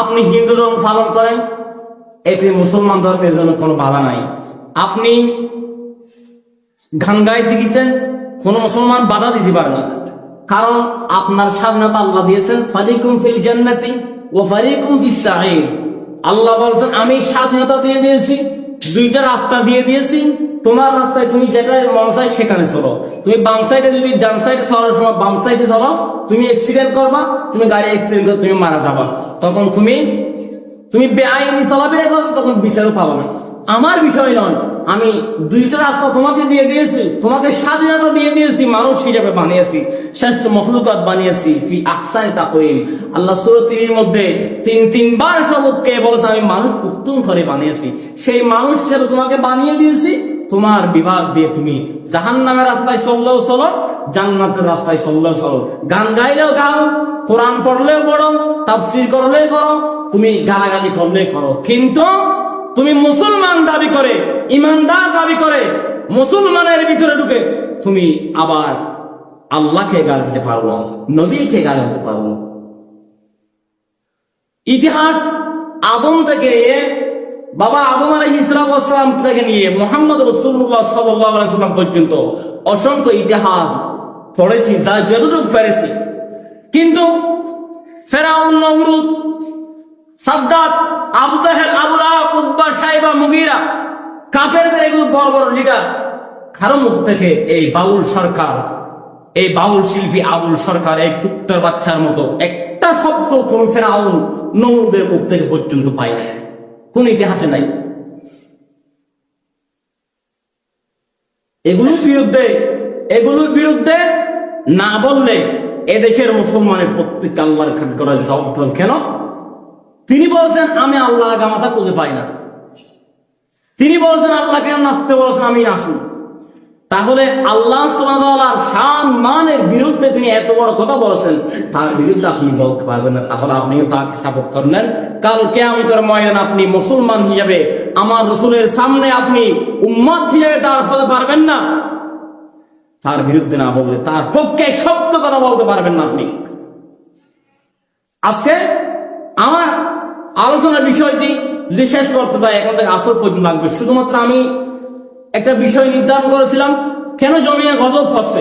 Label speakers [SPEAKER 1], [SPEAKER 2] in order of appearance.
[SPEAKER 1] আপনি হিন্দু ধর্ম পালন করেন, এতে মুসলমান ধর্মের জন্য কোনো বাধা নাই। আপনি গান গাইতে গেছেন কোন মুসলমান বাধা দিতে পারে না। কারণ আপনার স্বাধীনতা আল্লাহ দিয়েছেন ফারিকুম ফিল জান্নাতি ও ফারিকুম ফিস সাঈর আল্লাহ বলছেন, আমি স্বাধীনতা দিয়ে দিয়েছি, দুইটা রাস্তা দিয়ে দিয়েছি তোমার রাস্তায় তুমি যেটা মন সাইড সেখানে চলো। তুমি বাম সাইডে যদি ডান সাইড চলার সময় বাম সাইডে চলো, তুমি অ্যাক্সিডেন্ট করবা, তুমি গাড়ি অ্যাক্সিডেন্ট তুমি মারা যাবা। তখন তুমি তুমি বেআইনি চলাফেরা করো তখন বিচারও পাবা না। আমার বিষয় নয়। আমি দুইটা রাস্তা তোমাকে দিয়ে দিয়েছি, তোমাকে স্বাধীনতা দিয়ে দিয়েছি, মানুষ হিসাবে বানিয়েছি। শ্রেষ্ঠ মখলুকাত বানিয়েছি, ফি আহসানে তাকওয়িম। আল্লাহ সূরা তিনের মধ্যে তিন, তিনবার শপথকে বলেছে, আমি মানুষ উত্তম করে বানিয়েছি। সেই মানুষ হিসেবে তোমাকে বানিয়ে দিয়েছি, তোমার বিভাগ দিয়ে তুমি জাহান নামের রাস্তায় চললেও চলো, জান্নাতের রাস্তায় চললেও চলো। গান গাইলেও গাও, কোরআন পড়লেও পড়ো, তাফসির করলেও করো, তুমি গালাগালি করলেই করো। কিন্তু তুমি মুসলমান দাবি করে, ইমানদার দাবি করে, মুসলমানের ভিতরে ঢুকে তুমি আবার আল্লাহকে গাল দিতে পারব নবীকে গাল দিতে পারব ইতিহাস আদম থেকে বাবা আদম আলাই ইসলাম থেকে নিয়ে মোহাম্মদ রসুল্লাহ পর্যন্ত অসংখ্য ইতিহাস পড়েছি, যা যতটুকু পেরেছি। কিন্তু ফেরাউন, নমরুদ বাচ্চার মতো একটা শব্দ কোন ফেরাউন নমরুদের মুখ থেকে পর্যন্ত পাই নাই। কোন ইতিহাসে নাই। এগুলোর বিরুদ্ধে এগুলোর বিরুদ্ধে না বললে এদেশের মুসলমানের প্রত্যেক আল্লাহর খাট করা জবাব কেন? তিনি বলছেন, আমি আল্লাহ গামাতা খুঁজে পাই না। তিনি বলছেন, আল্লাহকে নাচতে বলছেন, আমি নাচি। তাহলে আল্লাহ সুবহানাহু শান মানের বিরুদ্ধে তিনি এত বড় কথা বলেছেন, তার বিরুদ্ধে আপনি বলতে পারবেন না। তাহলে আপনিও তাকে সাপোর্ট করলেন কাল কেয়ামতের ময়দান আপনি মুসলমান হিসাবে, আমার রসুলের সামনে আপনি উম্মত হিসাবে দাঁড় করতে পারবেন না। তার বিরুদ্ধে না বললে, তার পক্ষে সত্য কথা বলতে পারবেন না আপনি। আজকে আমার আলোচনার বিষয়টি যদি শেষ করতে চাই এখন থেকে আসর পর্যন্ত লাগবে। শুধুমাত্র আমি একটা বিষয় নির্ধারণ করেছিলাম, কেন জমিনে গজব হচ্ছে?